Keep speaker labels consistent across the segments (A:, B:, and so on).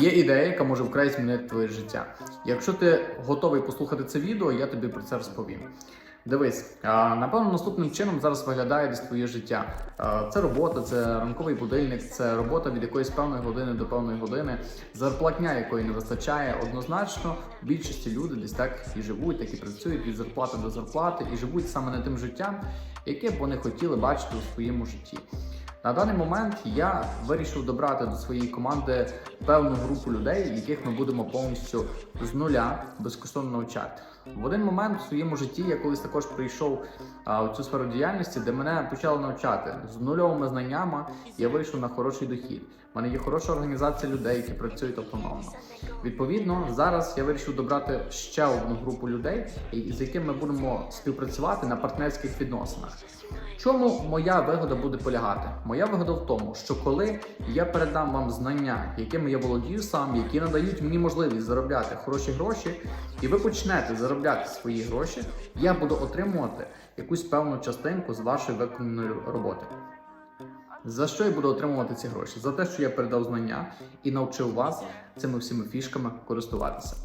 A: Є ідея, яка може вкрай змінити твоє життя. Якщо ти готовий послухати це відео, я тобі про це розповім. Дивись, напевно, наступним чином зараз виглядає десь твоє життя. Це робота, це ранковий будильник, це робота від якоїсь певної години до певної години, зарплатня якої не вистачає. Однозначно, більшості люди десь так і живуть, так і працюють від зарплати до зарплати, і живуть саме не тим життям, яке б вони хотіли бачити у своєму житті. На даний момент я вирішив добрати до своєї команди певну групу людей, яких ми будемо повністю з нуля безкоштовно навчати. В один момент у своєму житті я колись також прийшов а, у цю сферу діяльності, де мене почали навчати з нульовими знаннями. Я вийшов на хороший дохід. У мене є хороша організація людей, які працюють автономно. Відповідно, зараз я вирішив добрати ще одну групу людей, з якими ми будемо співпрацювати на партнерських відносинах. Чому моя вигода буде полягати? Моя вигода в тому, що коли я передам вам знання, якими я володію сам, які надають мені можливість заробляти хороші гроші, і ви почнете заробляти свої гроші, я буду отримувати якусь певну частинку з вашої виконаної роботи. За що я буду отримувати ці гроші? За те, що я передав знання і навчив вас цими всіми фішками користуватися.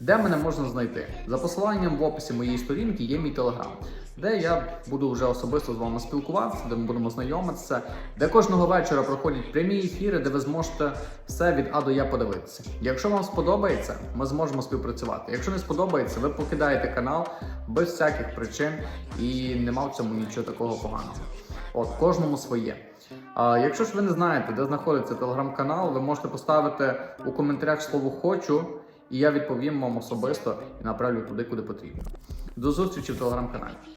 A: Де мене можна знайти? За посиланням в описі моєї сторінки є мій телеграм, де я буду вже особисто з вами спілкуватися, де ми будемо знайомитися, де кожного вечора проходять прямі ефіри, де ви зможете все від А до Я подивитися. Якщо вам сподобається, ми зможемо співпрацювати. Якщо не сподобається, ви покидаєте канал без всяких причин і нема в цьому нічого такого поганого. От кожному своє. А якщо ж ви не знаєте, де знаходиться телеграм-канал, ви можете поставити у коментарях слово хочу, і я відповім вам особисто і направлю туди, куди потрібно. До зустрічі в телеграм-каналі.